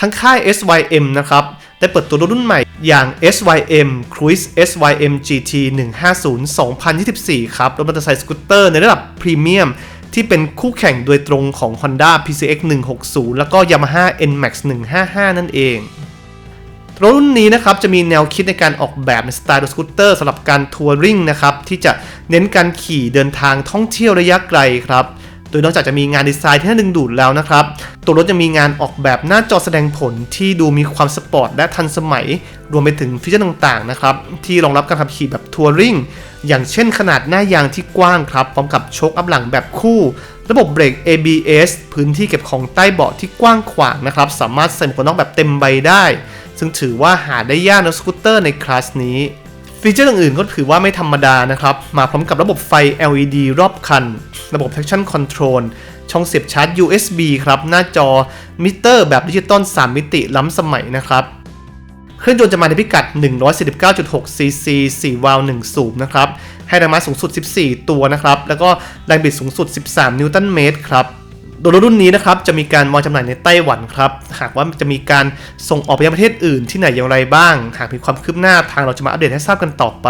ทั้งค่าย SYM นะครับ ได้เปิดตัวรถรุ่นใหม่อย่าง SYM Cruise SYM GT 150 2024 ครับ รถมอเตอร์ไซค์สกูตเตอร์ในระดับพรีเมียมที่เป็นคู่แข่งโดยตรงของ Honda PCX 160 แล้วก็ Yamaha NMAX 155 นั่นเอง รถรุ่นนี้นะครับจะมีแนวคิดในการออกแบบในสไตล์รถสกูตเตอร์สำหรับการทัวริงนะครับ ที่จะเน้นการขี่เดินทางท่องเที่ยวระยะไกลครับ โดยนอกจากจะมีงานดีไซน์ที่น่าดึงดูดแล้วนะครับ ตัวรถยังมีงานออกแบบหน้าจอแสดงผลที่ดูมีความสปอร์ตและทันสมัย รวมไปถึงฟีเจอร์ต่างๆนะครับ ที่รองรับการขับขี่แบบทัวริงอย่างเช่นขนาดหน้ายางที่กว้างครับ พร้อมกับโชคอัพหลังแบบคู่ ระบบเบรก ABS พื้นที่เก็บของใต้เบาะที่กว้างขวางนะครับ สามารถใส่หมวกกันน็อกแบบเต็มใบได้ ซึ่งถือว่าหาได้ยากในสกูตเตอร์ในคลาสนี้ ฟีเจอร์อื่นๆก็ถือว่าไม่ธรรมดานะครับ มาพร้อมกับระบบไฟ LED รอบคัน ระบบ traction control ช่องเสียบชาร์จ USB ครับ หน้าจอมิเตอร์แบบดิจิตอล 3 มิติล้ำสมัยนะครับ เครื่องยนต์จะมาในพิกัด 149.6 cc 4 วาล์ว1สูบนะครับ ให้แรงม้าสูงสุด 14 ตัวนะครับ แล้วก็แรงบิดสูงสุด 13 นิวตันเมตรครับ โดยรุ่นนี้นะครับจะมีการวางจำหน่ายในไต้หวันครับ หากว่าจะมีการส่งออกไปยังประเทศอื่นที่ไหนอย่างไรบ้าง หากมีความคืบหน้าทางเราจะมาอัปเดตให้ทราบกันต่อไป